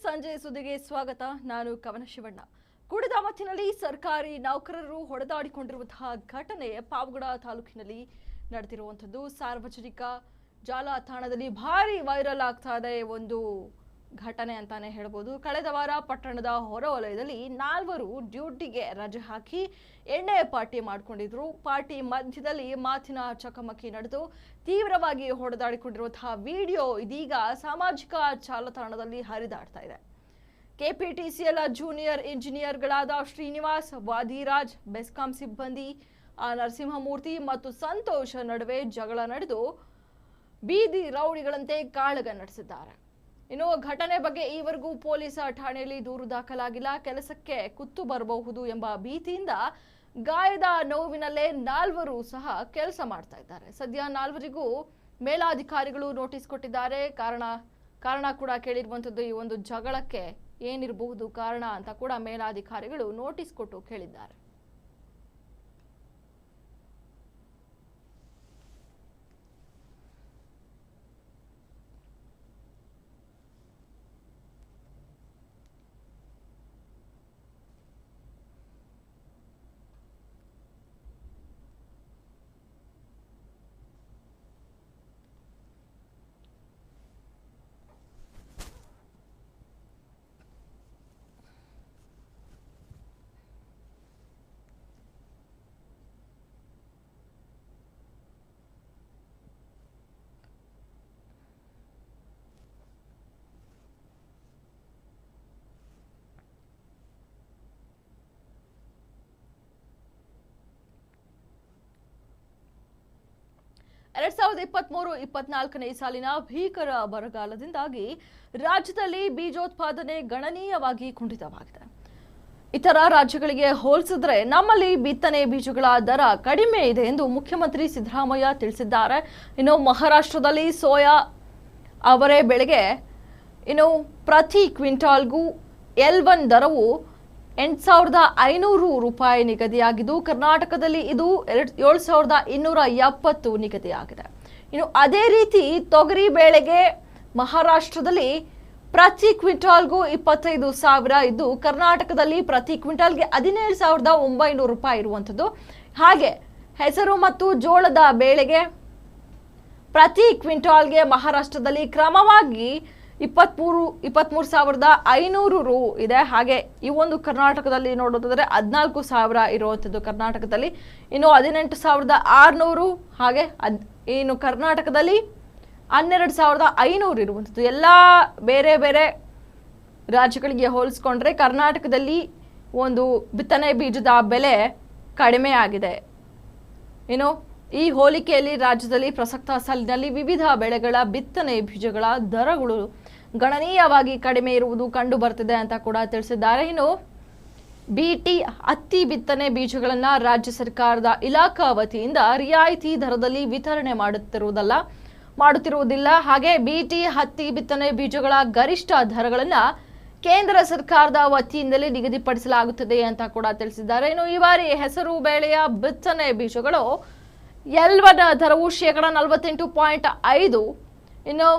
ಸಂಜೆ ಸುದ್ದಿಗೆ ಸ್ವಾಗತ. ನಾನು ಕವನ ಶಿವಣ್ಣ. ಕುಡಿದ ಮತ್ತಿನಲ್ಲಿ ಸರ್ಕಾರಿ ನೌಕರರು ಹೊಡೆದಾಡಿಕೊಂಡಿರುವಂತಹ ಘಟನೆ ಪಾವಗಡ ತಾಲೂಕಿನಲ್ಲಿ ನಡೆದಿರುವಂಥದ್ದು. ಸಾರ್ವಜನಿಕ ಜಾಲತಾಣದಲ್ಲಿ ಭಾರಿ ವೈರಲ್ ಆಗ್ತಾ ಇದೆ ಒಂದು ಘಟನೆ ಅಂತಾನೆ ಹೇಳ್ಬೋದು. ಕಳೆದ ವಾರ ಪಟ್ಟಣದ ಹೊರವಲಯದಲ್ಲಿ ನಾಲ್ವರು ಡ್ಯೂಟಿಗೆ ರಜೆ ಹಾಕಿ ಎಣ್ಣೆ ಪಾರ್ಟಿ ಮಾಡಿಕೊಂಡಿದ್ರು. ಪಾರ್ಟಿ ಮಧ್ಯದಲ್ಲಿ ಮಾತಿನ ಚಕಮಕಿ ನಡೆದು ತೀವ್ರವಾಗಿ ಹೊಡೆದಾಡಿಕೊಂಡಿರುವಂತಹ ವಿಡಿಯೋ ಇದೀಗ ಸಾಮಾಜಿಕ ಜಾಲತಾಣದಲ್ಲಿ ಹರಿದಾಡ್ತಾ ಇದೆ. ಕೆಪಿಟಿಸಿಎಲ್ ಜೂನಿಯರ್ ಇಂಜಿನಿಯರ್ಗಳಾದ ಶ್ರೀನಿವಾಸ್ ವಾದಿರಾಜ್, ಬೆಸ್ಕಾಂ ಸಿಬ್ಬಂದಿ ನರಸಿಂಹಮೂರ್ತಿ ಮತ್ತು ಸಂತೋಷ ನಡುವೆ ಜಗಳ ನಡೆದು ಬೀದಿ ರೌಡಿಗಳಂತೆ ಕಾಳಗ ನಡೆಸಿದ್ದಾರೆ. ಇನ್ನು ಘಟನೆ ಬಗ್ಗೆ ಈವರೆಗೂ ಪೊಲೀಸ್ ಠಾಣೆಯಲ್ಲಿ ದೂರು ದಾಖಲಾಗಿಲ್ಲ. ಕೆಲಸಕ್ಕೆ ಕುತ್ತು ಬರಬಹುದು ಎಂಬ ಭೀತಿಯಿಂದ ಗಾಯದ ನೋವಿನಲ್ಲೇ ನಾಲ್ವರು ಸಹ ಕೆಲಸ ಮಾಡ್ತಾ ಇದ್ದಾರೆ. ಸದ್ಯ ನಾಲ್ವರಿಗೂ ಮೇಲಾಧಿಕಾರಿಗಳು ನೋಟಿಸ್ ಕೊಟ್ಟಿದ್ದಾರೆ. ಕಾರಣ ಕಾರಣ ಕೂಡ ಕೇಳಿರುವಂಥದ್ದು ಈ ಒಂದು ಜಗಳಕ್ಕೆ ಏನಿರಬಹುದು ಕಾರಣ ಅಂತ ಕೂಡ ಮೇಲಾಧಿಕಾರಿಗಳು ನೋಟಿಸ್ ಕೊಟ್ಟು ಕೇಳಿದ್ದಾರೆ. ಎರಡ್ ಸಾವಿರದ ಇಪ್ಪತ್ಮೂರು, ಇಪ್ಪತ್ನಾಲ್ಕನೇ ಸಾಲಿನ ಭೀಕರ ಬರಗಾಲದಿಂದಾಗಿ ರಾಜ್ಯದಲ್ಲಿ ಬೀಜೋತ್ಪಾದನೆ ಗಣನೀಯವಾಗಿ ಕುಂಠಿತವಾಗಿದೆ. ಇತರ ರಾಜ್ಯಗಳಿಗೆ ಹೋಲಿಸಿದ್ರೆ ನಮ್ಮಲ್ಲಿ ಬಿತ್ತನೆ ಬೀಜಗಳ ದರ ಕಡಿಮೆ ಇದೆ ಎಂದು ಮುಖ್ಯಮಂತ್ರಿ ಸಿದ್ದರಾಮಯ್ಯ ತಿಳಿಸಿದ್ದಾರೆ. ಇನ್ನು ಮಹಾರಾಷ್ಟ್ರದಲ್ಲಿ ಸೋಯಾ ಅವರೇ ಬೆಳೆಗೆ ಇನ್ನು ಪ್ರತಿ ಕ್ವಿಂಟಾಲ್ಗೂ ಎಲ್ ಒನ್ ದರವು ಎಂಟು ಸಾವಿರದ ಐನೂರು ರೂಪಾಯಿ ನಿಗದಿಯಾಗಿದ್ದು, ಕರ್ನಾಟಕದಲ್ಲಿ ಇದು ಎರಡ್, ಏಳು ಸಾವಿರದ ಇನ್ನೂರ ಎಪ್ಪತ್ತು ನಿಗದಿಯಾಗಿದೆ. ಇನ್ನು ಅದೇ ರೀತಿ ತೊಗರಿ ಬೇಳೆಗೆ ಮಹಾರಾಷ್ಟ್ರದಲ್ಲಿ ಪ್ರತಿ ಕ್ವಿಂಟಾಲ್ಗೂ ಇಪ್ಪತ್ತೈದು ಸಾವಿರ ಇದ್ದು, ಕರ್ನಾಟಕದಲ್ಲಿ ಪ್ರತಿ ಕ್ವಿಂಟಾಲ್ಗೆ ಹದಿನೇಳು ಸಾವಿರದ ಒಂಬೈನೂರು ರೂಪಾಯಿ ಇರುವಂಥದ್ದು. ಹಾಗೆ ಹೆಸರು ಮತ್ತು ಜೋಳದ ಬೇಳೆಗೆ ಪ್ರತಿ ಕ್ವಿಂಟಾಲ್ಗೆ ಮಹಾರಾಷ್ಟ್ರದಲ್ಲಿ ಕ್ರಮವಾಗಿ ಇಪ್ಪತ್ಮೂರು ಇಪ್ಪತ್ಮೂರು ಸಾವಿರದ ಐನೂರು ರು ಇದೆ. ಹಾಗೆ ಈ ಒಂದು ಕರ್ನಾಟಕದಲ್ಲಿ ನೋಡೋದಾದರೆ ಹದಿನಾಲ್ಕು ಸಾವಿರ ಇರುವಂಥದ್ದು ಕರ್ನಾಟಕದಲ್ಲಿ. ಇನ್ನು ಹದಿನೆಂಟು ಸಾವಿರದ ಆರುನೂರು, ಹಾಗೆ ಅದ್ ಇನ್ನು ಕರ್ನಾಟಕದಲ್ಲಿ ಹನ್ನೆರಡು ಸಾವಿರದ ಐನೂರು ಇರುವಂಥದ್ದು. ಎಲ್ಲ ಬೇರೆ ಬೇರೆ ರಾಜ್ಯಗಳಿಗೆ ಹೋಲಿಸ್ಕೊಂಡ್ರೆ ಕರ್ನಾಟಕದಲ್ಲಿ ಒಂದು ಬಿತ್ತನೆ ಬೀಜದ ಬೆಲೆ ಕಡಿಮೆ ಆಗಿದೆ. ಇನ್ನು ಈ ಹೋಲಿಕೆಯಲ್ಲಿ ರಾಜ್ಯದಲ್ಲಿ ಪ್ರಸಕ್ತ ಸಾಲಿನಲ್ಲಿ ವಿವಿಧ ಬೆಳೆಗಳ ಬಿತ್ತನೆ ಬೀಜಗಳ ದರಗಳು ಗಣನೀಯವಾಗಿ ಕಡಿಮೆ ಇರುವುದು ಕಂಡು ಬರ್ತಿದೆ ಅಂತ ಕೂಡ ತಿಳಿಸಿದ್ದಾರೆ. ಇನ್ನು ಬಿಟಿ ಹತ್ತಿ ಬಿತ್ತನೆ ಬೀಜಗಳನ್ನು ರಾಜ್ಯ ಸರ್ಕಾರದ ಇಲಾಖಾ ವತಿಯಿಂದ ರಿಯಾಯಿತಿ ದರದಲ್ಲಿ ವಿತರಣೆ ಮಾಡುತ್ತಿರುವುದಲ್ಲ, ಮಾಡುತ್ತಿರುವುದಿಲ್ಲ. ಹಾಗೆ ಬಿಟಿ ಹತ್ತಿ ಬಿತ್ತನೆ ಬೀಜಗಳ ಗರಿಷ್ಠ ದರಗಳನ್ನು ಕೇಂದ್ರ ಸರ್ಕಾರದ ವತಿಯಿಂದಲೇ ನಿಗದಿಪಡಿಸಲಾಗುತ್ತದೆ ಅಂತ ಕೂಡ ತಿಳಿಸಿದ್ದಾರೆ. ಇನ್ನು ಈ ಬಾರಿ ಹೆಸರು ಬೇಳೆಯ ಬಿತ್ತನೆ ಬೀಜಗಳು ಎಲ್ವನ ದರವು ಶೇಕಡ ನಲವತ್ತೆಂಟು ಪಾಯಿಂಟ್ ಐದು, ಇನ್ನು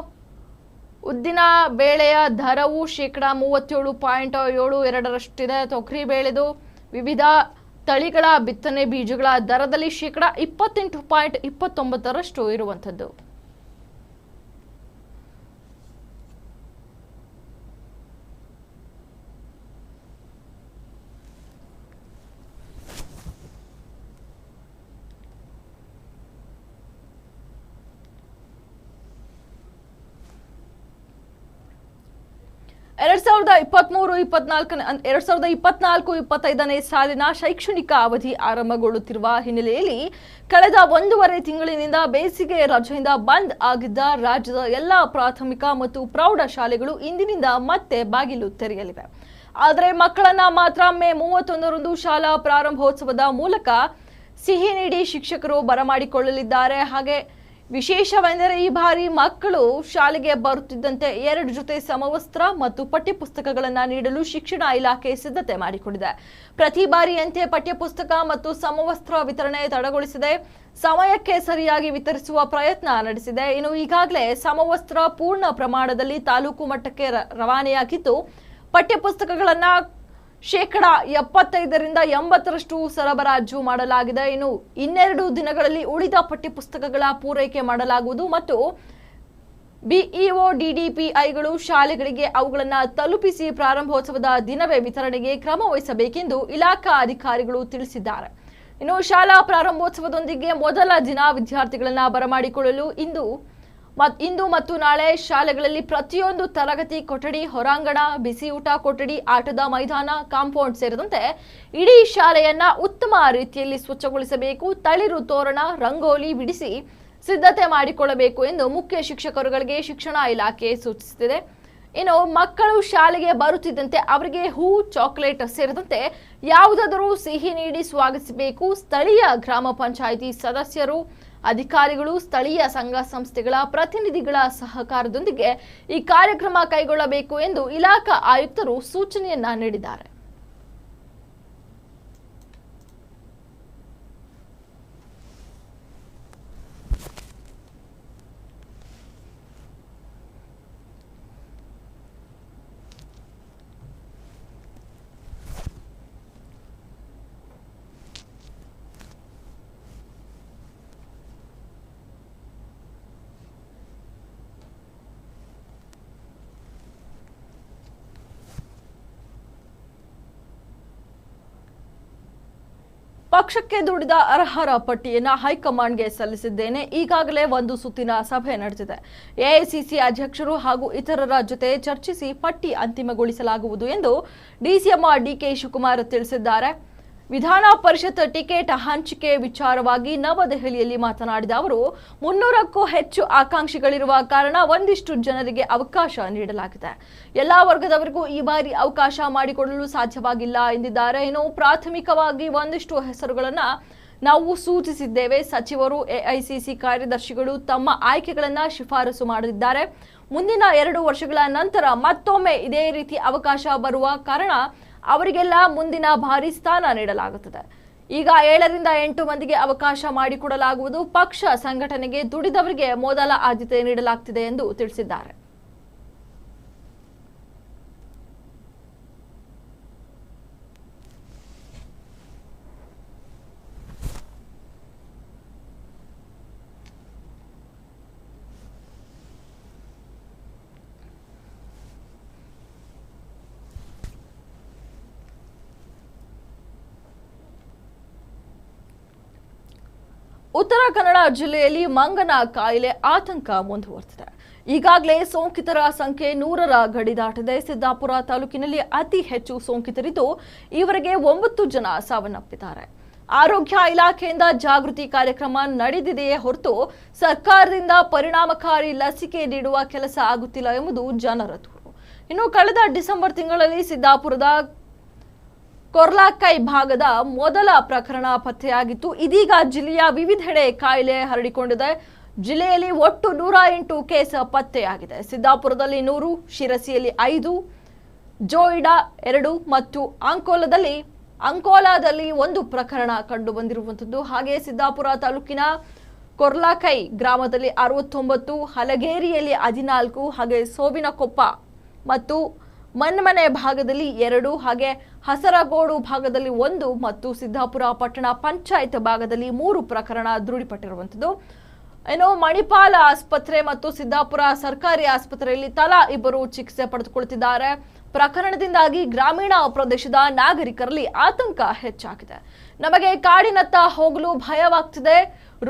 ಉದ್ದಿನ ಬೇಳೆಯ ದರವು ಶೇಕಡ ಮೂವತ್ತೇಳು ಪಾಯಿಂಟ್ ಏಳು ಎರಡರಷ್ಟಿದೆ. ತೊಗರಿ ಬೇಳೆದು ವಿವಿಧ ತಳಿಗಳ ಬಿತ್ತನೆ ಬೀಜಗಳ ದರದಲ್ಲಿ ಶೇಕಡ ಇಪ್ಪತ್ತೆಂಟು ಪಾಯಿಂಟ್ ಇಪ್ಪತ್ತೊಂಬತ್ತರಷ್ಟು ಇರುವಂಥದ್ದು. ಎರಡ್ ಸಾವಿರದ ಇಪ್ಪತ್ಮೂರು, ಇಪ್ಪತ್ನಾಲ್ಕನೇ ಎರಡ್ ಸಾವಿರದ ಇಪ್ಪತ್ನಾಲ್ಕು, ಇಪ್ಪತ್ತೈದನೇ ಸಾಲಿನ ಶೈಕ್ಷಣಿಕ ಅವಧಿ ಆರಂಭಗೊಳ್ಳುತ್ತಿರುವ ಹಿನ್ನೆಲೆಯಲ್ಲಿ ಕಳೆದ ಒಂದೂವರೆ ತಿಂಗಳಿನಿಂದ ಬೇಸಿಗೆ ರಜೆಯಿಂದ ಬಂದ್ ಆಗಿದ್ದ ರಾಜ್ಯದ ಎಲ್ಲಾ ಪ್ರಾಥಮಿಕ ಮತ್ತು ಪ್ರೌಢ ಶಾಲೆಗಳು ಇಂದಿನಿಂದ ಮತ್ತೆ ಬಾಗಿಲು ತೆರೆಯಲಿವೆ. ಆದರೆ ಮಕ್ಕಳನ್ನ ಮಾತ್ರ ಮೇ ಮೂವತ್ತೊಂದರಂದು ಶಾಲಾ ಪ್ರಾರಂಭೋತ್ಸವದ ಮೂಲಕ ಸಿಹಿ ನೀಡಿ ಶಿಕ್ಷಕರು ಬರಮಾಡಿಕೊಳ್ಳಲಿದ್ದಾರೆ. ಹಾಗೆ ವಿಶೇಷವೆಂದರೆ ಈ ಬಾರಿ ಮಕ್ಕಳು ಶಾಲೆಗೆ ಬರುತ್ತಿದ್ದಂತೆ ಎರಡು ಜೊತೆ ಸಮವಸ್ತ್ರ ಮತ್ತು ಪಠ್ಯಪುಸ್ತಕಗಳನ್ನು ನೀಡಲು ಶಿಕ್ಷಣ ಇಲಾಖೆ ಸಿದ್ಧತೆ ಮಾಡಿಕೊಂಡಿದೆ. ಪ್ರತಿ ಬಾರಿಯಂತೆ ಪಠ್ಯಪುಸ್ತಕ ಮತ್ತು ಸಮವಸ್ತ್ರ ವಿತರಣೆ ತಡಗೊಳಿಸಿದೆ. ಸಮಯಕ್ಕೆ ಸರಿಯಾಗಿ ವಿತರಿಸುವ ಪ್ರಯತ್ನ ನಡೆಸಿದೆ. ಇನ್ನು ಈಗಾಗಲೇ ಸಮವಸ್ತ್ರ ಪೂರ್ಣ ಪ್ರಮಾಣದಲ್ಲಿ ತಾಲೂಕು ಮಟ್ಟಕ್ಕೆ ರವಾನೆಯಾಗಿದ್ದು, ಪಠ್ಯಪುಸ್ತಕಗಳನ್ನ ಶೇಕಡ ಎಪ್ಪತ್ತೈದರಿಂದ ಎಂಬತ್ತರಷ್ಟು ಸರಬರಾಜು ಮಾಡಲಾಗಿದೆ. ಇನ್ನು ಇನ್ನೆರಡು ದಿನಗಳಲ್ಲಿ ಉಳಿದ ಪಠ್ಯಪುಸ್ತಕಗಳ ಪೂರೈಕೆ ಮಾಡಲಾಗುವುದು ಮತ್ತು ಬಿಇಒ, ಡಿಡಿಪಿಐಗಳು ಶಾಲೆಗಳಿಗೆ ಅವುಗಳನ್ನು ತಲುಪಿಸಿ ಪ್ರಾರಂಭೋತ್ಸವದ ದಿನವೇ ವಿತರಣೆಗೆ ಕ್ರಮ ವಹಿಸಬೇಕೆಂದು ಇಲಾಖಾ ಅಧಿಕಾರಿಗಳು ತಿಳಿಸಿದ್ದಾರೆ. ಇನ್ನು ಶಾಲಾ ಪ್ರಾರಂಭೋತ್ಸವದೊಂದಿಗೆ ಮೊದಲ ದಿನ ವಿದ್ಯಾರ್ಥಿಗಳನ್ನು ಬರಮಾಡಿಕೊಳ್ಳಲು ಇಂದು ಇಂದು ಮತ್ತು ನಾಳೆ ಶಾಲೆಗಳಲ್ಲಿ ಪ್ರತಿಯೊಂದು ತರಗತಿ ಕೊಠಡಿ, ಹೊರಾಂಗಣ ಬಿಸಿ ಊಟ ಕೊಠಡಿ, ಆಟದ ಮೈದಾನ, ಕಾಂಪೌಂಡ್ ಸೇರಿದಂತೆ ಇಡೀ ಶಾಲೆಯನ್ನ ಉತ್ತಮ ರೀತಿಯಲ್ಲಿ ಸ್ವಚ್ಛಗೊಳಿಸಬೇಕು, ತಳಿರು ತೋರಣ, ರಂಗೋಲಿ ಬಿಡಿಸಿ ಸಿದ್ಧತೆ ಮಾಡಿಕೊಳ್ಳಬೇಕು ಎಂದು ಮುಖ್ಯ ಶಿಕ್ಷಕರುಗಳಿಗೆ ಶಿಕ್ಷಣ ಇಲಾಖೆ ಸೂಚಿಸುತ್ತಿದೆ. ಇನ್ನು ಮಕ್ಕಳು ಶಾಲೆಗೆ ಬರುತ್ತಿದ್ದಂತೆ ಅವರಿಗೆ ಹೂ, ಚಾಕ್ಲೇಟ್ ಸೇರಿದಂತೆ ಯಾವುದಾದರೂ ಸಿಹಿ ನೀಡಿ ಸ್ವಾಗತಿಸಬೇಕು. ಸ್ಥಳೀಯ ಗ್ರಾಮ ಪಂಚಾಯಿತಿ ಸದಸ್ಯರು ಅಧಿಕಾರಿಗಳು ಸ್ಥಳೀಯ ಸಂಘ ಸಂಸ್ಥೆಗಳ ಪ್ರತಿನಿಧಿಗಳ ಸಹಕಾರದೊಂದಿಗೆ ಈ ಕಾರ್ಯಕ್ರಮ ಕೈಗೊಳ್ಳಬೇಕು ಎಂದು ಇಲಾಖಾ ಆಯುಕ್ತರು ಸೂಚನೆಯನ್ನ ನೀಡಿದ್ದಾರೆ. ಪಕ್ಷಕ್ಕೆ ದುಡಿದ ಅರ್ಹರ ಪಟ್ಟಿಯನ್ನು ಹೈಕಮಾಂಡ್ಗೆ ಸಲ್ಲಿಸಿದ್ದೇನೆ. ಈಗಾಗಲೇ ಒಂದು ಸುತ್ತಿನ ಸಭೆ ನಡೆದಿದೆ. ಎಐಸಿಸಿ ಅಧ್ಯಕ್ಷರು ಹಾಗೂ ಇತರರ ಜೊತೆ ಚರ್ಚಿಸಿ ಪಟ್ಟಿ ಅಂತಿಮಗೊಳಿಸಲಾಗುವುದು ಎಂದು ಡಿಸಿಎಂ ಡಿಕೆ ಶಿವಕುಮಾರ್ ತಿಳಿಸಿದ್ದಾರೆ. ವಿಧಾನ ಪರಿಷತ್ ಟಿಕೆಟ್ ಹಂಚಿಕೆ ವಿಚಾರವಾಗಿ ನವದೆಹಲಿಯಲ್ಲಿ ಮಾತನಾಡಿದ ಅವರು, ಮುನ್ನೂರಕ್ಕೂ ಹೆಚ್ಚು ಆಕಾಂಕ್ಷಿಗಳಿರುವ ಕಾರಣ ಒಂದಿಷ್ಟು ಜನರಿಗೆ ಅವಕಾಶ ನೀಡಲಾಗಿದೆ. ಎಲ್ಲಾ ವರ್ಗದವರಿಗೂ ಈ ಬಾರಿ ಅವಕಾಶ ಮಾಡಿಕೊಡಲು ಸಾಧ್ಯವಾಗಿಲ್ಲ ಎಂದಿದ್ದಾರೆ. ಇನ್ನು ಪ್ರಾಥಮಿಕವಾಗಿ ಒಂದಿಷ್ಟು ಹೆಸರುಗಳನ್ನು ನಾವು ಸೂಚಿಸಿದ್ದೇವೆ. ಸಚಿವರು, ಎಐಸಿಸಿ ಕಾರ್ಯದರ್ಶಿಗಳು ತಮ್ಮ ಆಯ್ಕೆಗಳನ್ನು ಶಿಫಾರಸು ಮಾಡಲಿದ್ದಾರೆ. ಮುಂದಿನ ಎರಡು ವರ್ಷಗಳ ನಂತರ ಮತ್ತೊಮ್ಮೆ ಇದೇ ರೀತಿ ಅವಕಾಶ ಬರುವ ಕಾರಣ ಅವರಿಗೆಲ್ಲ ಮುಂದಿನ ಭಾರಿ ಸ್ಥಾನ ನೀಡಲಾಗುತ್ತದೆ. ಈಗ ಏಳರಿಂದ ಎಂಟು ಮಂದಿಗೆ ಅವಕಾಶ ಮಾಡಿಕೊಡಲಾಗುವುದು. ಪಕ್ಷ ಸಂಘಟನೆಗೆ ದುಡಿದವರಿಗೆ ಮೊದಲ ಆದ್ಯತೆ ನೀಡಲಾಗ್ತಿದೆ ಎಂದು ತಿಳಿಸಿದ್ದಾರೆ. ಉತ್ತರ ಕನ್ನಡ ಜಿಲ್ಲೆಯಲ್ಲಿ ಮಂಗನ ಕಾಯಿಲೆ ಆತಂಕ ಮುಂದುವರೆದಿದೆ. ಈಗಾಗಲೇ ಸೋಂಕಿತರ ಸಂಖ್ಯೆ ನೂರರ ಗಡಿ ದಾಟಿದೆ. ಸಿದ್ದಾಪುರ ತಾಲೂಕಿನಲ್ಲಿ ಅತಿ ಹೆಚ್ಚು ಸೋಂಕಿತರಿದ್ದು ಈವರೆಗೆ ಒಂಬತ್ತು ಜನ ಸಾವನ್ನಪ್ಪಿದ್ದಾರೆ. ಆರೋಗ್ಯ ಇಲಾಖೆಯಿಂದ ಜಾಗೃತಿ ಕಾರ್ಯಕ್ರಮ ನಡೆದಿದೆಯೇ ಹೊರತು ಸರ್ಕಾರದಿಂದ ಪರಿಣಾಮಕಾರಿ ಲಸಿಕೆ ನೀಡುವ ಕೆಲಸ ಆಗುತ್ತಿಲ್ಲ ಎಂಬುದು ಜನರ ದೂರು. ಇನ್ನು ಕಳೆದ ಡಿಸೆಂಬರ್ ತಿಂಗಳಲ್ಲಿ ಸಿದ್ದಾಪುರದ ಕೊರ್ಲಾಕೈ ಭಾಗದ ಮೊದಲ ಪ್ರಕರಣ ಪತ್ತೆಯಾಗಿತ್ತು. ಇದೀಗ ಜಿಲ್ಲೆಯ ವಿವಿಧೆಡೆ ಕಾಯಿಲೆ ಹರಡಿಕೊಂಡಿದೆ. ಜಿಲ್ಲೆಯಲ್ಲಿ ಒಟ್ಟು ನೂರ ಎಂಟು ಕೇಸ್ ಪತ್ತೆಯಾಗಿದೆ. ಸಿದ್ದಾಪುರದಲ್ಲಿ ನೂರು, ಶಿರಸಿಯಲ್ಲಿ ಐದು, ಜೋಯಿಡಾ ಎರಡು ಮತ್ತು ಅಂಕೋಲದಲ್ಲಿ, ಅಂಕೋಲಾದಲ್ಲಿ ಒಂದು ಪ್ರಕರಣ ಕಂಡು ಬಂದಿರುವಂಥದ್ದು ಹಾಗೆ ಸಿದ್ದಾಪುರ ತಾಲೂಕಿನ ಕೊರ್ಲಾಕೈ ಗ್ರಾಮದಲ್ಲಿ ಅರವತ್ತೊಂಬತ್ತು, ಹಲಗೇರಿಯಲ್ಲಿ ಹದಿನಾಲ್ಕು, ಹಾಗೆ ಸೋಬಿನಕೊಪ್ಪ ಮತ್ತು ಮನ್ಮನೆ ಭಾಗದಲ್ಲಿ ಎರಡು, ಹಾಗೆ ಹಸರಗೋಡು ಭಾಗದಲ್ಲಿ ಒಂದು ಮತ್ತು ಸಿದ್ದಾಪುರ ಪಟ್ಟಣ ಪಂಚಾಯತ್ ಭಾಗದಲ್ಲಿ ಮೂರು ಪ್ರಕರಣ ದೃಢಪಟ್ಟಿರುವಂಥದ್ದು. ಏನು ಮಣಿಪಾಲ ಆಸ್ಪತ್ರೆ ಮತ್ತು ಸಿದ್ದಾಪುರ ಸರ್ಕಾರಿ ಆಸ್ಪತ್ರೆಯಲ್ಲಿ ತಲಾ ಇಬ್ಬರು ಚಿಕಿತ್ಸೆ ಪಡೆದುಕೊಳ್ತಿದ್ದಾರೆ ಪ್ರಕರಣದಿಂದಾಗಿ ಗ್ರಾಮೀಣ ಪ್ರದೇಶದ ನಾಗರಿಕರಲ್ಲಿ ಆತಂಕ ಹೆಚ್ಚಾಗಿದೆ. ನಮಗೆ ಕಾಡಿನತ್ತ ಹೋಗಲು ಭಯವಾಗ್ತಿದೆ.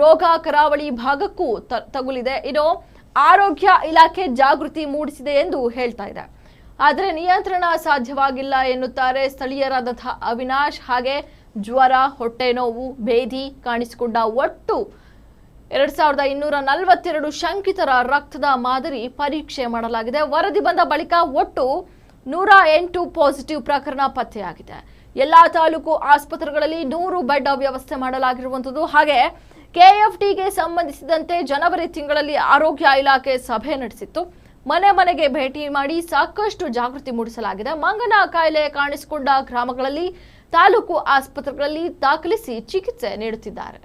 ರೋಗ ಕರಾವಳಿ ಭಾಗಕ್ಕೂ ತಗುಲಿದೆ. ಇನ್ನು ಆರೋಗ್ಯ ಇಲಾಖೆ ಜಾಗೃತಿ ಮೂಡಿಸಿದೆ ಎಂದು ಹೇಳ್ತಾ ಇದೆ. ಆದರೆ ನಿಯಂತ್ರಣ ಸಾಧ್ಯವಾಗಿಲ್ಲ ಎನ್ನುತ್ತಾರೆ ಸ್ಥಳೀಯರಾದಂತಹ ಅವಿನಾಶ್. ಹಾಗೆ ಜ್ವರ, ಹೊಟ್ಟೆ ನೋವು, ಭೇದಿ ಕಾಣಿಸಿಕೊಂಡ ಒಟ್ಟು ಎರಡ್ ಶಂಕಿತರ ರಕ್ತದ ಮಾದರಿ ಪರೀಕ್ಷೆ ಮಾಡಲಾಗಿದೆ. ವರದಿ ಬಂದ ಬಳಿಕ ಒಟ್ಟು ನೂರ ಪಾಸಿಟಿವ್ ಪ್ರಕರಣ ಪತ್ತೆಯಾಗಿದೆ. ಎಲ್ಲಾ ತಾಲೂಕು ಆಸ್ಪತ್ರೆಗಳಲ್ಲಿ ನೂರು ಬೆಡ್ ವ್ಯವಸ್ಥೆ ಮಾಡಲಾಗಿರುವಂಥದ್ದು. ಹಾಗೆ ಕೆಎಫ್ಡಿಗೆ ಸಂಬಂಧಿಸಿದಂತೆ ಜನವರಿ ತಿಂಗಳಲ್ಲಿ ಆರೋಗ್ಯ ಇಲಾಖೆ ಸಭೆ ನಡೆಸಿತ್ತು. ಮನೆ ಮನೆಗೆ ಭೇಟಿ ಮಾಡಿ ಸಾಕಷ್ಟು ಜಾಗೃತಿ ಮೂಡಿಸಲಾಗಿದೆ. ಮಂಗನ ಕಾಯಿಲೆ ಕಾಣಿಸಿಕೊಂಡ ಗ್ರಾಮಗಳಲ್ಲಿ ತಾಲೂಕು ಆಸ್ಪತ್ರೆಗಳಲ್ಲಿ ದಾಖಲಿಸಿ ಚಿಕಿತ್ಸೆ ನೀಡುತ್ತಿದ್ದಾರೆ.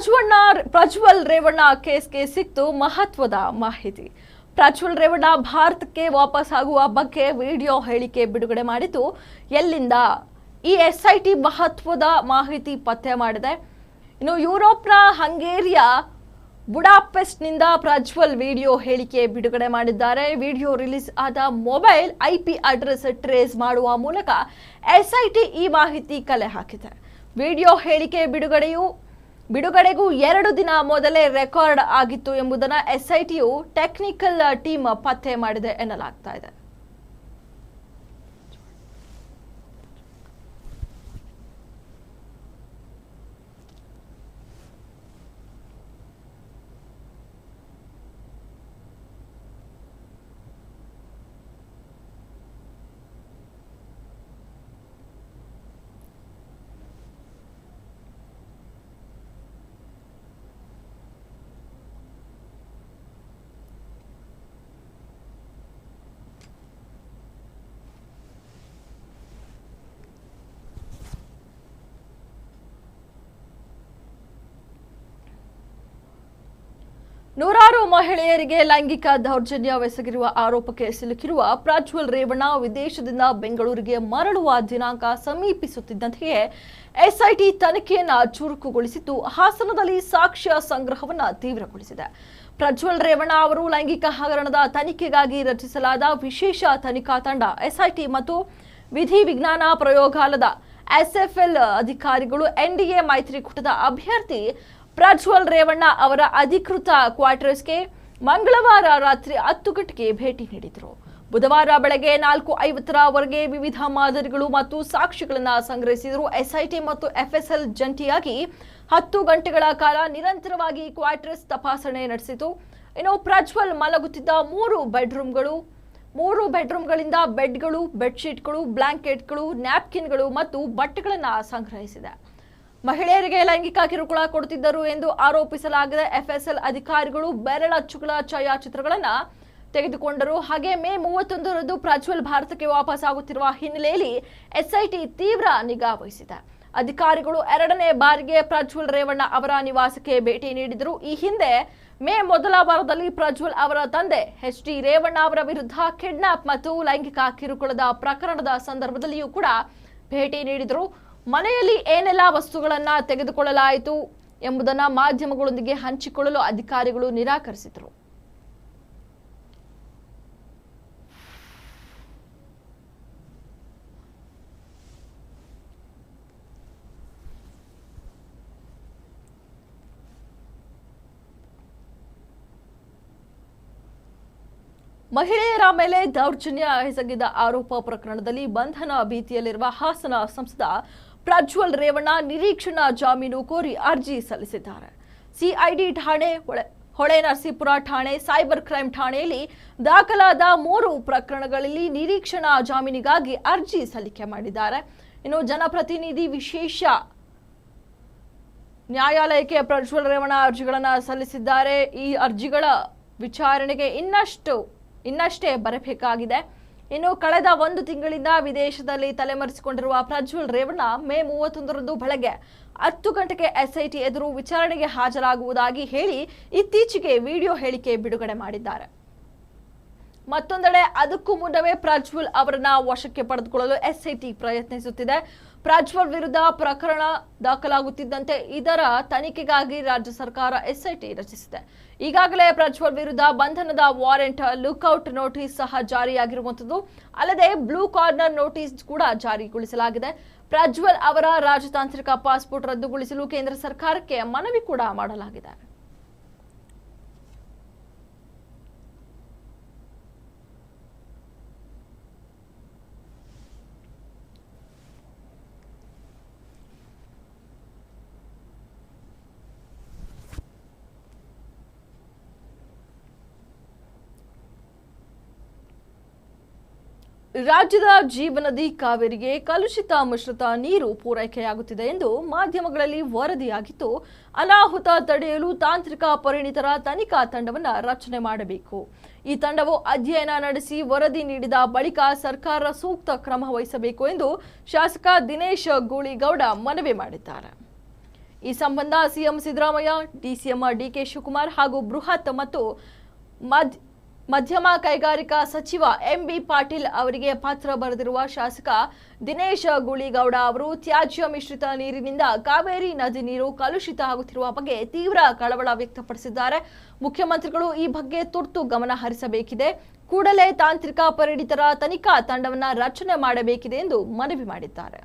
ಪ್ರಜ್ವಣ್ಣ ಪ್ರಜ್ವಲ್ ರೇವಣ್ಣ ಕೇಸ್ಗೆ ಸಿಕ್ತು ಮಹತ್ವದ ಮಾಹಿತಿ. ಪ್ರಜ್ವಲ್ ರೇವಣ್ಣ ಭಾರತಕ್ಕೆ ವಾಪಸ್ ಆಗುವ ಬಗ್ಗೆ ವಿಡಿಯೋ ಹೇಳಿಕೆ ಬಿಡುಗಡೆ ಮಾಡಿತು ಎಲ್ಲಿಂದ ಈ ಎಸ್ ಐ ಟಿ ಮಹತ್ವದ ಮಾಹಿತಿ ಪತ್ತೆ ಮಾಡಿದೆ. ಇನ್ನು ಯುರೋಪ್ನ ಹಂಗೇರಿಯ ಬುಡಾಪೆಸ್ಟ್ನಿಂದ ಪ್ರಜ್ವಲ್ ವಿಡಿಯೋ ಹೇಳಿಕೆ ಬಿಡುಗಡೆ ಮಾಡಿದ್ದಾರೆ. ವಿಡಿಯೋ ರಿಲೀಸ್ ಆದ ಮೊಬೈಲ್ ಐಪಿ ಅಡ್ರೆಸ್ ಟ್ರೇಸ್ ಮಾಡುವ ಮೂಲಕ ಎಸ್ ಐ ಟಿ ಈ ಮಾಹಿತಿ ಕಲೆ ಹಾಕಿದೆ. ವಿಡಿಯೋ ಹೇಳಿಕೆ ಬಿಡುಗಡೆಯು ಬಿಡುಗಡೆಗೂ ಎರಡು ದಿನ ಮೊದಲೇ ರೆಕಾರ್ಡ್ ಆಗಿತ್ತು ಎಂಬುದನ್ನು ಎಸ್ಐಟಿಯು ಟೆಕ್ನಿಕಲ್ ಟೀಮ್ ಪತ್ತೆ ಮಾಡಿದೆ ಎನ್ನಲಾಗ್ತಾ ಇದೆ. ನೂರಾರು ಮಹಿಳೆಯರಿಗೆ ಲೈಂಗಿಕ ದೌರ್ಜನ್ಯವೆಸಗಿರುವ ಆರೋಪಕ್ಕೆ ಸಿಲುಕಿರುವ ಪ್ರಜ್ವಲ್ ರೇವಣ್ಣ ವಿದೇಶದಿಂದ ಬೆಂಗಳೂರಿಗೆ ಮರಳುವ ದಿನಾಂಕ ಸಮೀಪಿಸುತ್ತಿದ್ದಂತೆಯೇ ಎಸ್ಐಟಿ ತನಿಖೆಯನ್ನು ಚುರುಕುಗೊಳಿಸಿದ್ದು ಹಾಸನದಲ್ಲಿ ಸಾಕ್ಷ್ಯ ಸಂಗ್ರಹವನ್ನ ತೀವ್ರಗೊಳಿಸಿದೆ. ಪ್ರಜ್ವಲ್ ರೇವಣ್ಣ ಅವರು ಲೈಂಗಿಕ ಹಗರಣದ ತನಿಖೆಗಾಗಿ ರಚಿಸಲಾದ ವಿಶೇಷ ತನಿಖಾ ತಂಡ, ಎಸ್ಐಟಿ ಮತ್ತು ವಿಧಿ ವಿಜ್ಞಾನ ಪ್ರಯೋಗಾಲಯದ ಎಸ್ಎಫ್ಎಲ್ ಅಧಿಕಾರಿಗಳು ಎನ್ಡಿಎ ಮೈತ್ರಿಕೂಟದ ಅಭ್ಯರ್ಥಿ ಪ್ರಜ್ವಲ್ ರೇವಣ್ಣ ಅವರ ಅಧಿಕೃತ ಕ್ವಾರ್ಟರ್ಸ್ಗೆ ಮಂಗಳವಾರ ರಾತ್ರಿ ಹತ್ತು ಗಂಟೆಗೆ ಭೇಟಿ ನೀಡಿದರು. ಬುಧವಾರ ಬೆಳಗ್ಗೆ ನಾಲ್ಕು ಐವತ್ತರವರೆಗೆ ವಿವಿಧ ಮಾದರಿಗಳು ಮತ್ತು ಸಾಕ್ಷಿಗಳನ್ನು ಸಂಗ್ರಹಿಸಿದರು. ಎಸ್ಐಟಿ ಮತ್ತು ಎಫ್ಎಸ್ಎಲ್ ಜಂಟಿಯಾಗಿ ಹತ್ತು ಗಂಟೆಗಳ ಕಾಲ ನಿರಂತರವಾಗಿ ಕ್ವಾರ್ಟರ್ಸ್ ತಪಾಸಣೆ ನಡೆಸಿತು. ಇನ್ನು ಪ್ರಜ್ವಲ್ ಮಲಗುತ್ತಿದ್ದ ಮೂರು ಬೆಡ್ರೂಮ್ಗಳು, ಮೂರು ಬೆಡ್ರೂಮ್ಗಳಿಂದ ಬೆಡ್ಗಳು, ಬೆಡ್ಶೀಟ್ಗಳು, ಬ್ಲಾಂಕೆಟ್ಗಳು, ನ್ಯಾಪ್ಕಿನ್ಗಳು ಮತ್ತು ಬಟ್ಟೆಗಳನ್ನು ಸಂಗ್ರಹಿಸಿದೆ. ಮಹಿಳೆಯರಿಗೆ ಲೈಂಗಿಕ ಕಿರುಕುಳ ಕೊಡುತ್ತಿದ್ದರು ಎಂದು ಆರೋಪಿಸಲಾಗಿದೆ ಎಫ್ಎಸ್ಎಲ್ ಅಧಿಕಾರಿಗಳು ಬೆರಳ ಬೆರಳಚ್ಚುಗಳ ಛಾಯಾಚಿತ್ರಗಳನ್ನು ತೆಗೆದುಕೊಂಡರು. ಹಾಗೆ ಮೇ ಮೂವತ್ತೊಂದರಂದು ಪ್ರಜ್ವಲ್ ಭಾರತಕ್ಕೆ ವಾಪಸ್ ಆಗುತ್ತಿರುವ ಹಿನ್ನೆಲೆಯಲ್ಲಿ ಎಸ್ಐಟಿ ತೀವ್ರ ನಿಗಾ ವಹಿಸಿದೆ. ಅಧಿಕಾರಿಗಳು ಎರಡನೇ ಬಾರಿಗೆ ಪ್ರಜ್ವಲ್ ರೇವಣ್ಣ ಅವರ ನಿವಾಸಕ್ಕೆ ಭೇಟಿ ನೀಡಿದರು. ಈ ಹಿಂದೆ ಮೇ ಮೊದಲ ವಾರದಲ್ಲಿ ಪ್ರಜ್ವಲ್ ಅವರ ತಂದೆ ಎಚ್ ಡಿ ರೇವಣ್ಣ ಅವರ ವಿರುದ್ಧ ಕಿಡ್ನಾಪ್ ಮತ್ತು ಲೈಂಗಿಕ ಕಿರುಕುಳದ ಪ್ರಕರಣದ ಸಂದರ್ಭದಲ್ಲಿಯೂ ಕೂಡ ಭೇಟಿ ನೀಡಿದರು. ಮನೆಯಲ್ಲಿ ಏನೆಲ್ಲ ವಸ್ತುಗಳನ್ನ ತೆಗೆದುಕೊಳ್ಳಲಾಯಿತು ಎಂಬುದನ್ನು ಮಾಧ್ಯಮಗಳೊಂದಿಗೆ ಹಂಚಿಕೊಳ್ಳಲು ಅಧಿಕಾರಿಗಳು ನಿರಾಕರಿಸಿದರು. ಮಹಿಳೆಯರ ಮೇಲೆ ದೌರ್ಜನ್ಯ ಎಸಗಿದ ಆರೋಪ ಪ್ರಕರಣದಲ್ಲಿ ಬಂಧನ ಭೀತಿಯಲ್ಲಿರುವ ಹಾಸನ ಸಂಸದ ಪ್ರಜ್ವಲ್ ರೇವಣ್ಣ ನಿರೀಕ್ಷಣಾ ಜಾಮೀನು ಕೋರಿ ಅರ್ಜಿ ಸಲ್ಲಿಸಿದ್ದಾರೆ. ಸಿಐಡಿ ಠಾಣೆ, ಹೊಳೆ ನರಸೀಪುರ ಠಾಣೆ, ಸೈಬರ್ ಕ್ರೈಂ ಠಾಣೆಯಲ್ಲಿ ದಾಖಲಾದ ಮೂರು ಪ್ರಕರಣಗಳಲ್ಲಿ ನಿರೀಕ್ಷಣಾ ಜಾಮೀನಿಗಾಗಿ ಅರ್ಜಿ ಸಲ್ಲಿಕೆ ಮಾಡಿದ್ದಾರೆ. ಇನ್ನು ಜನಪ್ರತಿನಿಧಿ ವಿಶೇಷ ನ್ಯಾಯಾಲಯಕ್ಕೆ ಪ್ರಜ್ವಲ್ ರೇವಣ್ಣ ಅರ್ಜಿಗಳನ್ನು ಸಲ್ಲಿಸಿದ್ದಾರೆ. ಈ ಅರ್ಜಿಗಳ ವಿಚಾರಣೆಗೆ ಇನ್ನಷ್ಟು ಇನ್ನಷ್ಟೇ ಬರಬೇಕಾಗಿದೆ. ಇನ್ನು ಕಳೆದ ಒಂದು ತಿಂಗಳಿಂದ ವಿದೇಶದಲ್ಲಿ ತಲೆಮರೆಸಿಕೊಂಡಿರುವ ಪ್ರಜ್ವಲ್ ರೇವಣ್ಣ ಮೇ ಮೂವತ್ತೊಂದರಂದು ಬೆಳಗ್ಗೆ ಹತ್ತು ಗಂಟೆಗೆ ಎಸ್ಐಟಿ ಎದುರು ವಿಚಾರಣೆಗೆ ಹಾಜರಾಗುವುದಾಗಿ ಹೇಳಿ ಇತ್ತೀಚೆಗೆ ವಿಡಿಯೋ ಹೇಳಿಕೆ ಬಿಡುಗಡೆ ಮಾಡಿದ್ದಾರೆ. ಮತ್ತೊಂದೆಡೆ ಅದಕ್ಕೂ ಮುನ್ನವೇ ಪ್ರಜ್ವಲ್ ಅವರನ್ನ ವಶಕ್ಕೆ ಪಡೆದುಕೊಳ್ಳಲು ಎಸ್ಐಟಿ ಪ್ರಯತ್ನಿಸುತ್ತಿದೆ. ಪ್ರಜ್ವಲ್ ವಿರುದ್ಧ ಪ್ರಕರಣ ದಾಖಲಾಗುತ್ತಿದ್ದಂತೆ ಇದರ ತನಿಖೆಗಾಗಿ ರಾಜ್ಯ ಸರ್ಕಾರ ಎಸ್ಐಟಿ ರಚಿಸಿದೆ. ಈಗಾಗಲೇ ಪ್ರಜ್ವಲ್ ವಿರುದ್ಧ ಬಂಧನದ ವಾರೆಂಟ್ ಲುಕ್ಔಟ್ ನೋಟಿಸ್ ಸಹ ಜಾರಿಯಾಗಿರುವಂಥದ್ದು. ಅಲ್ಲದೆ ಬ್ಲೂ ಕಾರ್ನರ್ ನೋಟಿಸ್ ಕೂಡ ಜಾರಿಗೊಳಿಸಲಾಗಿದೆ. ಪ್ರಜ್ವಲ್ ಅವರ ರಾಜತಾಂತ್ರಿಕ ಪಾಸ್ಪೋರ್ಟ್ ರದ್ದುಗೊಳಿಸಲು ಕೇಂದ್ರ ಸರ್ಕಾರಕ್ಕೆ ಮನವಿ ಕೂಡ ಮಾಡಲಾಗಿದೆ. ರಾಜ್ಯದ ಜೀವನದಿ ಕಾವೇರಿಗೆ ಕಲುಷಿತ ಮಿಶ್ರಿತ ನೀರು ಪೂರೈಕೆಯಾಗುತ್ತಿದೆ ಎಂದು ಮಾಧ್ಯಮಗಳಲ್ಲಿ ವರದಿಯಾಗಿದ್ದು ಅನಾಹುತ ತಡೆಯಲು ತಾಂತ್ರಿಕ ಪರಿಣಿತರ ತನಿಖಾ ತಂಡವನ್ನು ರಚನೆ ಮಾಡಬೇಕು. ಈ ತಂಡವು ಅಧ್ಯಯನ ನಡೆಸಿ ವರದಿ ನೀಡಿದ ಬಳಿಕ ಸರ್ಕಾರ ಸೂಕ್ತ ಕ್ರಮ ವಹಿಸಬೇಕು ಎಂದು ಶಾಸಕ ದಿನೇಶ್ ಗೂಳಿಗೌಡ ಮನವಿ ಮಾಡಿದ್ದಾರೆ. ಈ ಸಂಬಂಧ CM Siddaramaiah DCM DK Shivakumar ಹಾಗೂ ಬೃಹತ್ ಮತ್ತು ಮಧ್ಯ ಮಧ್ಯಮ ಕೈಗಾರಿಕಾ ಸಚಿವ ಎಂಬಿ ಪಾಟೀಲ್ ಅವರಿಗೆ ಪತ್ರ ಬರೆದಿರುವ ಶಾಸಕ ದಿನೇಶ್ ಗುಳಿಗೌಡ ಅವರು, ತ್ಯಾಜ್ಯ ಮಿಶ್ರಿತ ನೀರಿನಿಂದ ಕಾವೇರಿ ನದಿ ನೀರು ಕಲುಷಿತ ಆಗುತ್ತಿರುವ ಬಗ್ಗೆ ತೀವ್ರ ಕಳವಳ ವ್ಯಕ್ತಪಡಿಸಿದ್ದಾರೆ. ಮುಖ್ಯಮಂತ್ರಿಗಳು ಈ ಬಗ್ಗೆ ತುರ್ತು ಗಮನ ಹರಿಸಬೇಕಿದೆ. ಕೂಡಲೇ ತಾಂತ್ರಿಕ ಪರಿಣಿತರ ತನಿಖಾ ತಂಡವನ್ನು ರಚನೆ ಮಾಡಬೇಕಿದೆ ಎಂದು ಮನವಿ ಮಾಡಿದ್ದಾರೆ.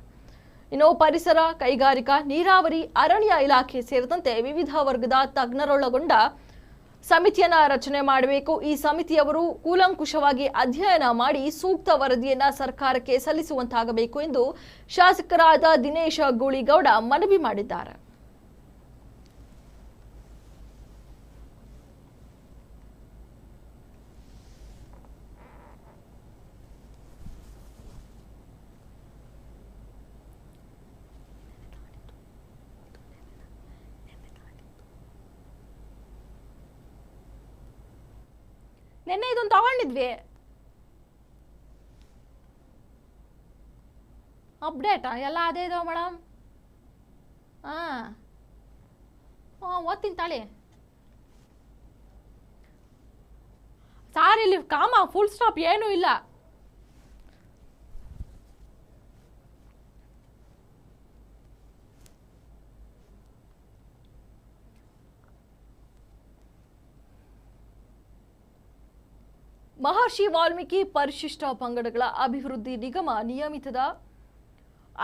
ಇನ್ನು ಪರಿಸರ, ಕೈಗಾರಿಕಾ, ನೀರಾವರಿ, ಅರಣ್ಯ ಇಲಾಖೆ ಸೇರಿದಂತೆ ವಿವಿಧ ವರ್ಗದ ತಜ್ಞರೊಳಗೊಂಡ ಸಮಿತಿಯನ್ನ ರಚನೆ ಮಾಡಬೇಕು. ಈ ಸಮಿತಿಯವರು ಕೂಲಂಕುಷವಾಗಿ ಅಧ್ಯಯನ ಮಾಡಿ ಸೂಕ್ತ ವರದಿಯನ್ನ ಸರ್ಕಾರಕ್ಕೆ ಸಲ್ಲಿಸುವಂತಾಗಬೇಕು ಎಂದು ಶಾಸಕರಾದ ದಿನೇಶ ಗೂಳಿಗೌಡ ಮನವಿ ಮಾಡಿದ್ದಾರೆ. ನಿನ್ನೆ ಇದೊಂದು ತಗೊಂಡಿದ್ವಿ. ಅಪ್ಡೇಟಾ ಎಲ್ಲ ಅದೇ ಇದಾವ ಮೇಡಮ್ ಹಾಂ ಹಾಂ ಓದ್ತೀನಿ ತಾಳಿ. ಸಾರಿ ಇಲ್ಲಿ ಕಾಮ ಫುಲ್ ಸ್ಟಾಪ್ ಏನೂ ಇಲ್ಲ. ಮಹರ್ಷಿ ವಾಲ್ಮೀಕಿ ಪರಿಶಿಷ್ಟ ಪಂಗಡಗಳ ಅಭಿವೃದ್ಧಿ ನಿಗಮ ನಿಯಮಿತದ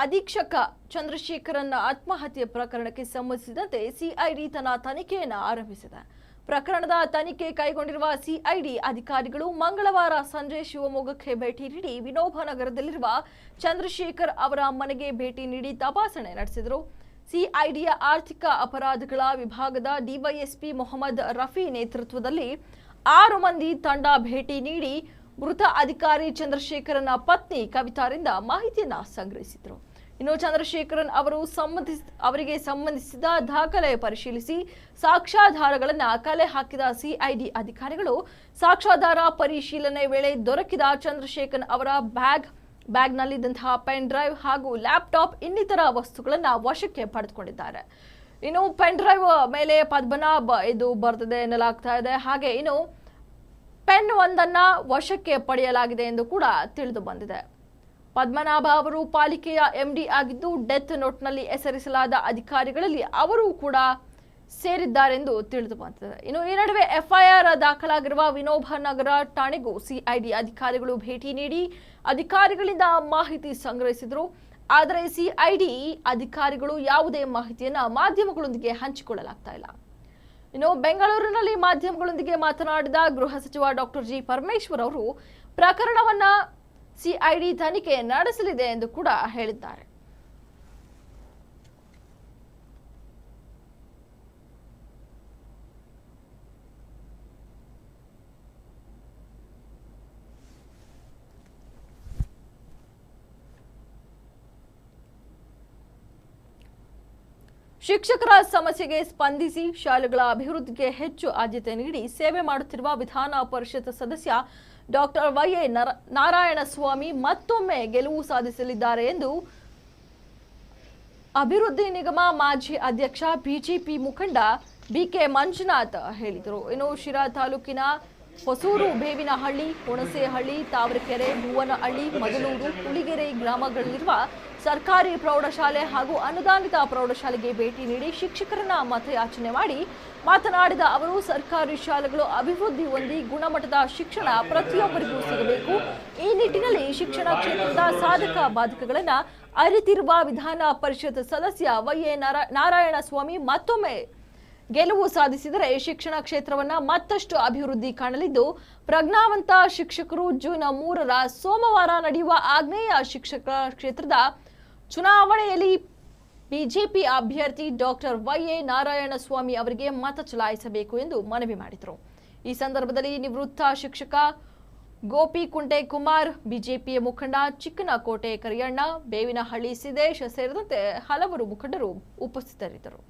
ಅಧೀಕ್ಷಕ ಚಂದ್ರಶೇಖರನ್ನ ಆತ್ಮಹತ್ಯೆ ಪ್ರಕರಣಕ್ಕೆ ಸಂಬಂಧಿಸಿದಂತೆ ಸಿಐಡಿ ತನ್ನ ತನಿಖೆಯನ್ನು ಆರಂಭಿಸಿದೆ. ಪ್ರಕರಣದ ತನಿಖೆ ಕೈಗೊಂಡಿರುವ ಸಿಐಡಿ ಅಧಿಕಾರಿಗಳು ಮಂಗಳವಾರ ಸಂಜೆ ಶಿವಮೊಗ್ಗಕ್ಕೆ ಭೇಟಿ ನೀಡಿ ವಿನೋಬ ನಗರದಲ್ಲಿರುವ ಚಂದ್ರಶೇಖರ್ ಅವರ ಮನೆಗೆ ಭೇಟಿ ನೀಡಿ ತಪಾಸಣೆ ನಡೆಸಿದರು. ಸಿಐಡಿಯ ಆರ್ಥಿಕ ಅಪರಾಧಗಳ ವಿಭಾಗದ ಡಿವೈಎಸ್ಪಿ ಮೊಹಮ್ಮದ್ ರಫಿ ನೇತೃತ್ವದಲ್ಲಿ ಆರು ಮಂದಿ ತಂಡ ಭೇಟಿ ನೀಡಿ ಮೃತ ಅಧಿಕಾರಿ ಚಂದ್ರಶೇಖರನ ಪತ್ನಿ ಕವಿತಾರಿಂದ ಮಾಹಿತಿಯನ್ನ ಸಂಗ್ರಹಿಸಿದರು. ಇನ್ನು ಚಂದ್ರಶೇಖರನ್ ಅವರು ಸಂಬಂಧಿಸ ಅವರಿಗೆ ಸಂಬಂಧಿಸಿದ ದಾಖಲೆ ಪರಿಶೀಲಿಸಿ ಸಾಕ್ಷ್ಯಾಧಾರಗಳನ್ನು ಕಲೆ ಹಾಕಿದ ಸಿಐಡಿ ಅಧಿಕಾರಿಗಳು ಸಾಕ್ಷ್ಯಾಧಾರ ಪರಿಶೀಲನೆ ವೇಳೆ ದೊರಕಿದ ಚಂದ್ರಶೇಖರ್ ಅವರ ಬ್ಯಾಗ್ ಬ್ಯಾಗ್ನಲ್ಲಿದ್ದಂತಹ ಪೆನ್ ಡ್ರೈವ್ ಹಾಗೂ ಲ್ಯಾಪ್ಟಾಪ್ ಇನ್ನಿತರ ವಸ್ತುಗಳನ್ನು ವಶಕ್ಕೆ ಪಡೆದುಕೊಂಡಿದ್ದಾರೆ. ಇನ್ನು ಪೆನ್ ಡ್ರೈವ್ ಮೇಲೆ ಪದ್ಮನಾಭ್ ಇದು ಬರ್ತದೆ, ಎನ್ನಲಾಗ್ತಾ ಇದೆ. ಹಾಗೆ ಇನ್ನು ಪೆನ್ ಒಂದನ್ನ ವಶಕ್ಕೆ ಪಡೆಯಲಾಗಿದೆ ಎಂದು ಕೂಡ ತಿಳಿದು ಬಂದಿದೆ. ಪದ್ಮನಾಭ ಅವರು ಪಾಲಿಕೆಯ ಎಂಡಿ ಆಗಿದ್ದು ಡೆತ್ ನೋಟ್ನಲ್ಲಿ ಹೆಸರಿಸಲಾದ ಅಧಿಕಾರಿಗಳಲ್ಲಿ ಅವರು ಕೂಡ ಸೇರಿದ್ದಾರೆಂದು ತಿಳಿದು ಬಂದಿದೆ. ಇನ್ನು ಈ ನಡುವೆ ಎಫ್ಐಆರ್ ದಾಖಲಾಗಿರುವ ವಿನೋಬ ನಗರ ಠಾಣೆಗೂ ಸಿಐಡಿ ಅಧಿಕಾರಿಗಳು ಭೇಟಿ ನೀಡಿ ಅಧಿಕಾರಿಗಳಿಂದ ಮಾಹಿತಿ ಸಂಗ್ರಹಿಸಿದರು. ಆದರೆ ಸಿಐಡಿ ಅಧಿಕಾರಿಗಳು ಯಾವುದೇ ಮಾಹಿತಿಯನ್ನ ಮಾಧ್ಯಮಗಳೊಂದಿಗೆ ಹಂಚಿಕೊಳ್ಳಲಾಗ್ತಾ ಇಲ್ಲ. ಇನ್ನು ಬೆಂಗಳೂರಿನಲ್ಲಿ ಮಾಧ್ಯಮಗಳೊಂದಿಗೆ ಮಾತನಾಡಿದ ಗೃಹ ಸಚಿವ ಡಾಕ್ಟರ್ ಜಿ. ಪರಮೇಶ್ವರ್ ಅವರು ಪ್ರಕರಣವನ್ನ ಸಿಐಡಿ ತನಿಖೆ ನಡೆಸಲಿದೆ ಎಂದು ಕೂಡ ಹೇಳಿದ್ದಾರೆ. ಶಿಕ್ಷಕರ ಸಮಸ್ಯೆಗೆ ಸ್ಪಂದಿಸಿ ಶಾಲೆಗಳ ಅಭಿವೃದ್ಧಿಗೆ ಹೆಚ್ಚು ಆದ್ಯತೆ ನೀಡಿ ಸೇವೆ ಮಾಡುತ್ತಿರುವ ವಿಧಾನ ಪರಿಷತ್ ಸದಸ್ಯ ಡಾಕ್ಟರ್ ವೈಎ ನರ- ನಾರಾಯಣಸ್ವಾಮಿ ಮತ್ತೊಮ್ಮೆ ಗೆಲುವು ಸಾಧಿಸಲಿದ್ದಾರೆ ಎಂದು ಅಭಿವೃದ್ಧಿ ನಿಗಮ ಮಾಜಿ ಅಧ್ಯಕ್ಷ ಬಿಜೆಪಿ ಮುಖಂಡ ಬಿಕೆ ಮಂಜುನಾಥ್ ಹೇಳಿದರು. ಇನ್ನು ಶಿರಾ ತಾಲೂಕಿನ ಹೊಸೂರು ಬೇವಿನಹಳ್ಳಿ, ಹುಣಸೇಹಳ್ಳಿ, ತಾವರೆಕೆರೆ, ಭುವನಹಳ್ಳಿ, ಮಗಲೂರು ಹುಳಿಗೆರೆ ಗ್ರಾಮಗಳಲ್ಲಿರುವ ಸರ್ಕಾರಿ ಪ್ರೌಢಶಾಲೆ ಹಾಗೂ ಅನುದಾನಿತ ಪ್ರೌಢಶಾಲೆಗೆ ಭೇಟಿ ನೀಡಿ ಶಿಕ್ಷಕರನ್ನ ಮತಯಾಚನೆ ಮಾಡಿ ಮಾತನಾಡಿದ ಅವರು, ಸರ್ಕಾರಿ ಶಾಲೆಗಳು ಅಭಿವೃದ್ಧಿ ಹೊಂದಿ ಗುಣಮಟ್ಟದ ಶಿಕ್ಷಣ ಪ್ರತಿಯೊಬ್ಬರಿಗೂ ಸಿಗಬೇಕು. ಈ ನಿಟ್ಟಿನಲ್ಲಿ ಶಿಕ್ಷಣ ಕ್ಷೇತ್ರದ ಸಾಧಕ ಬಾಧಕಗಳನ್ನ ಅರಿತಿರುವ ವಿಧಾನ ಪರಿಷತ್ ಸದಸ್ಯ ವೈ ಎ ಸ್ವಾಮಿ ಮತ್ತೊಮ್ಮೆ ಗೆಲುವು ಸಾಧಿಸಿದರೆ ಶಿಕ್ಷಣ ಕ್ಷೇತ್ರವನ್ನ ಮತ್ತಷ್ಟು ಅಭಿವೃದ್ಧಿ ಕಾಣಲಿದ್ದು, ಪ್ರಜ್ಞಾವಂತ ಶಿಕ್ಷಕರು ಜೂನ್ ಮೂರರ ಸೋಮವಾರ ನಡೆಯುವ ಆಗ್ನೇಯ ಶಿಕ್ಷಕ ಕ್ಷೇತ್ರದ ಚುನಾವಣೆಯಲ್ಲಿ ಬಿಜೆಪಿ ಅಭ್ಯರ್ಥಿ ಡಾಕ್ಟರ್ ವೈಎ ನಾರಾಯಣಸ್ವಾಮಿ ಅವರಿಗೆ ಮತ ಚಲಾಯಿಸಬೇಕು ಎಂದು ಮನವಿ ಮಾಡಿದರು. ಈ ಸಂದರ್ಭದಲ್ಲಿ ನಿವೃತ್ತ ಶಿಕ್ಷಕ ಗೋಪಿ ಕುಂಟೆ ಕುಮಾರ್, ಬಿಜೆಪಿಯ ಮುಖಂಡ ಚಿಕ್ಕನಕೋಟೆ ಕರಿಯಣ್ಣ, ಬೇವಿನಹಳ್ಳಿ ಸಿದ್ದೇಶ್ ಸೇರಿದಂತೆ ಹಲವರು ಮುಖಂಡರು ಉಪಸ್ಥಿತರಿದ್ದರು.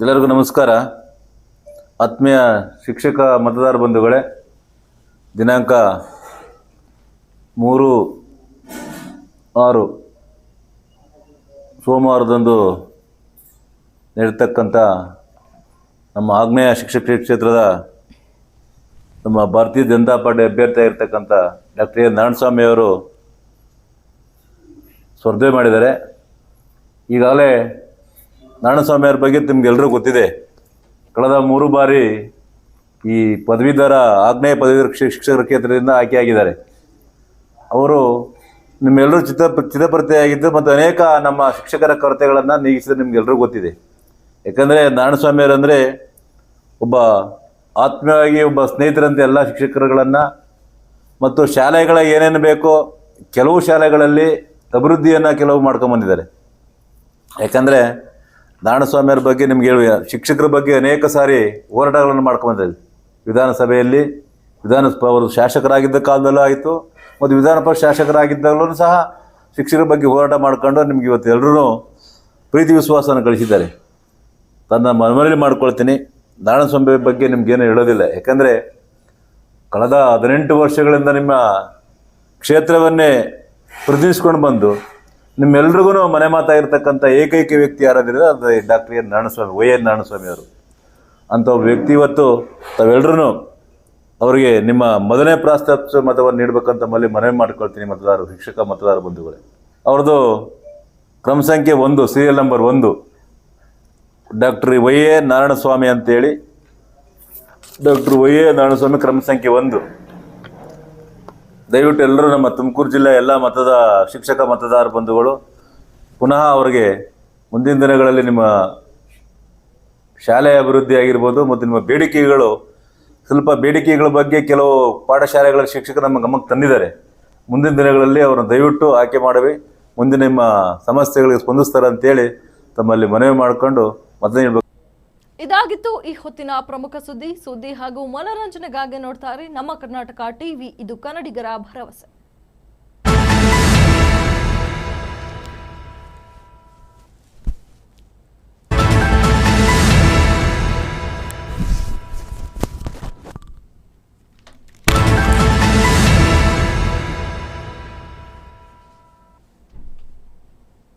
ಎಲ್ಲರಿಗೂ ನಮಸ್ಕಾರ. ಆತ್ಮೀಯ ಶಿಕ್ಷಕ ಮತದಾರ ಬಂಧುಗಳೇ, ದಿನಾಂಕ ಮೂರು ಆರು ಸೋಮವಾರದಂದು ನಡೀತಕ್ಕಂಥ ನಮ್ಮ ಆಗ್ನೇಯ ಶಿಕ್ಷಕ ಕ್ಷೇತ್ರದ ನಮ್ಮ ಭಾರತೀಯ ಜನತಾ ಪಾರ್ಟಿ ಅಭ್ಯರ್ಥಿ ಆಗಿರ್ತಕ್ಕಂಥ ಡಾಕ್ಟರ್ ಎ ನಾರಾಯಣಸ್ವಾಮಿ ಅವರು ಸ್ಪರ್ಧೆ ಮಾಡಿದ್ದಾರೆ. ಈಗಾಗಲೇ ನಾರಾಯಣಸ್ವಾಮಿಯವ್ರ ಬಗ್ಗೆ ನಿಮ್ಗೆಲ್ಲರೂ ಗೊತ್ತಿದೆ. ಕಳೆದ ಮೂರು ಬಾರಿ ಈ ಪದವೀಧರ, ಆಗ್ನೇಯ ಪದವೀಧರ ಶಿಕ್ಷ- ಶಿಕ್ಷಕರ ಕ್ಷೇತ್ರದಿಂದ ಆಯ್ಕೆಯಾಗಿದ್ದಾರೆ. ಅವರು ನಿಮ್ಮೆಲ್ಲರೂ ಚಿತ್ರ, ಚಿತ್ರಪ್ರತಿಯಾಗಿದ್ದು ಮತ್ತು ಅನೇಕ ನಮ್ಮ ಶಿಕ್ಷಕರ ಕೊರತೆಗಳನ್ನು ನೀಗಿಸಿದ ನಿಮ್ಗೆಲ್ಲರೂ ಗೊತ್ತಿದೆ. ಯಾಕಂದರೆ ನಾರಾಯಣಸ್ವಾಮಿಯವರಂದರೆ ಒಬ್ಬ ಆತ್ಮೀಯವಾಗಿ ಒಬ್ಬ ಸ್ನೇಹಿತರಂತೆ ಎಲ್ಲ ಶಿಕ್ಷಕರುಗಳನ್ನು ಮತ್ತು ಶಾಲೆಗಳ ಏನೇನು ಬೇಕೋ ಕೆಲವು ಶಾಲೆಗಳಲ್ಲಿ ಅಭಿವೃದ್ಧಿಯನ್ನು ಕೆಲವು ಮಾಡ್ಕೊಂಬಂದಿದ್ದಾರೆ ಯಾಕಂದರೆ ನಾರಾಯಣಸ್ವಾಮಿಯವ್ರ ಬಗ್ಗೆ ನಿಮ್ಗೆ ಹೇಳುವ ಶಿಕ್ಷಕರ ಬಗ್ಗೆ ಅನೇಕ ಸಾರಿ ಹೋರಾಟಗಳನ್ನು ಮಾಡ್ಕೊಂಬಂದಿದ್ದಾರೆ ವಿಧಾನಸಭೆಯಲ್ಲಿ ವಿಧಾನ ಅವರು ಶಾಸಕರಾಗಿದ್ದ ಕಾಲದಲ್ಲೂ ಆಯಿತು, ಮತ್ತು ವಿಧಾನ ಪರಿಷತ್ ಶಾಸಕರಾಗಿದ್ದಾಗಲೂ ಸಹ ಶಿಕ್ಷಕರ ಬಗ್ಗೆ ಹೋರಾಟ ಮಾಡ್ಕೊಂಡು ನಿಮ್ಗೆ ಇವತ್ತು ಎಲ್ಲರೂ ಪ್ರೀತಿ ವಿಶ್ವಾಸವನ್ನು ಗಳಿಸಿದ್ದಾರೆ. ತನ್ನ ಮನವಿ ಮಾಡ್ಕೊಳ್ತೀನಿ. ನಾರಾಯಣಸ್ವಾಮಿ ಬಗ್ಗೆ ನಿಮ್ಗೇನು ಹೇಳೋದಿಲ್ಲ. ಯಾಕಂದರೆ ಕಳೆದ ಹದಿನೆಂಟು ವರ್ಷಗಳಿಂದ ನಿಮ್ಮ ಕ್ಷೇತ್ರವನ್ನೇ ಪ್ರತಿನಿಧಿಸ್ಕೊಂಡು ಬಂದು ನಿಮ್ಮೆಲ್ರಿಗೂ ಮನೆ ಮಾತಾಗಿರ್ತಕ್ಕಂಥ ಏಕೈಕ ವ್ಯಕ್ತಿ ಯಾರಾದ್ರೆ ಅದು doctor N Narayanaswamy, Y N Narayanaswamy ಅವರು. ಅಂಥ ಒಬ್ಬ ವ್ಯಕ್ತಿ ಇವತ್ತು ತಾವೆಲ್ಲರೂ ಅವರಿಗೆ ನಿಮ್ಮ ಮೊದಲನೇ ಪ್ರಾಸ್ತಾಪ ಮತವನ್ನು ನೀಡಬೇಕಂತ ಮಲ್ಲಿ ಮನವಿ ಮಾಡ್ಕೊಳ್ತೀನಿ ಮತದಾರರು, ಶಿಕ್ಷಕ ಮತದಾರ ಬಂಧುಗಳೇ. ಅವ್ರದ್ದು ಕ್ರಮ ಸಂಖ್ಯೆ ಒಂದು ಸೀರಿಯಲ್ ನಂಬರ್ ಒಂದು. ಡಾಕ್ಟರ್ ವೈ ಎ ನಾರಾಯಣಸ್ವಾಮಿ ಅಂತೇಳಿ, ಡಾಕ್ಟರ್ ವೈ ಎ ನಾರಾಯಣಸ್ವಾಮಿ ಕ್ರಮ ಸಂಖ್ಯೆ ಒಂದು. ದಯವಿಟ್ಟು ಎಲ್ಲರೂ ನಮ್ಮ ತುಮಕೂರು ಜಿಲ್ಲೆ ಎಲ್ಲ ಮತದ ಶಿಕ್ಷಕ ಮತದಾರ ಬಂಧುಗಳು, ಪುನಃ ಅವರಿಗೆ ಮುಂದಿನ ದಿನಗಳಲ್ಲಿ ನಿಮ್ಮ ಶಾಲೆ ಅಭಿವೃದ್ಧಿ ಆಗಿರ್ಬೋದು ಮತ್ತು ನಿಮ್ಮ ಬೇಡಿಕೆಗಳು, ಸ್ವಲ್ಪ ಬೇಡಿಕೆಗಳ ಬಗ್ಗೆ ಕೆಲವು ಪಾಠಶಾಲೆಗಳ ಶಿಕ್ಷಕರು ನಮ್ಮ ಗಮನಕ್ಕೆ ತಂದಿದ್ದಾರೆ. ಮುಂದಿನ ದಿನಗಳಲ್ಲಿ ಅವರನ್ನು ದಯವಿಟ್ಟು ಆಯ್ಕೆ ಮಾಡವಿ ಮುಂದೆ ನಿಮ್ಮ ಸಮಸ್ಯೆಗಳಿಗೆ ಸ್ಪಂದಿಸ್ತಾರೆ ಅಂತೇಳಿ ತಮ್ಮಲ್ಲಿ ಮನವಿ ಮಾಡಿಕೊಂಡು ನೀಡಬೇಕು ಇದಾಗಿತ್ತು ಈ ಹೊತ್ತಿನ ಪ್ರಮುಖ ಸುದ್ದಿ. ಸುದ್ದಿ ಹಾಗೂ ಮನೋರಂಜನೆಗಾಗಿ ನೋಡ್ತಾರೆ ನಮ್ಮ ಕರ್ನಾಟಕ ಟಿವಿ. ಇದು ಕನ್ನಡಿಗರ ಭರವಸೆ.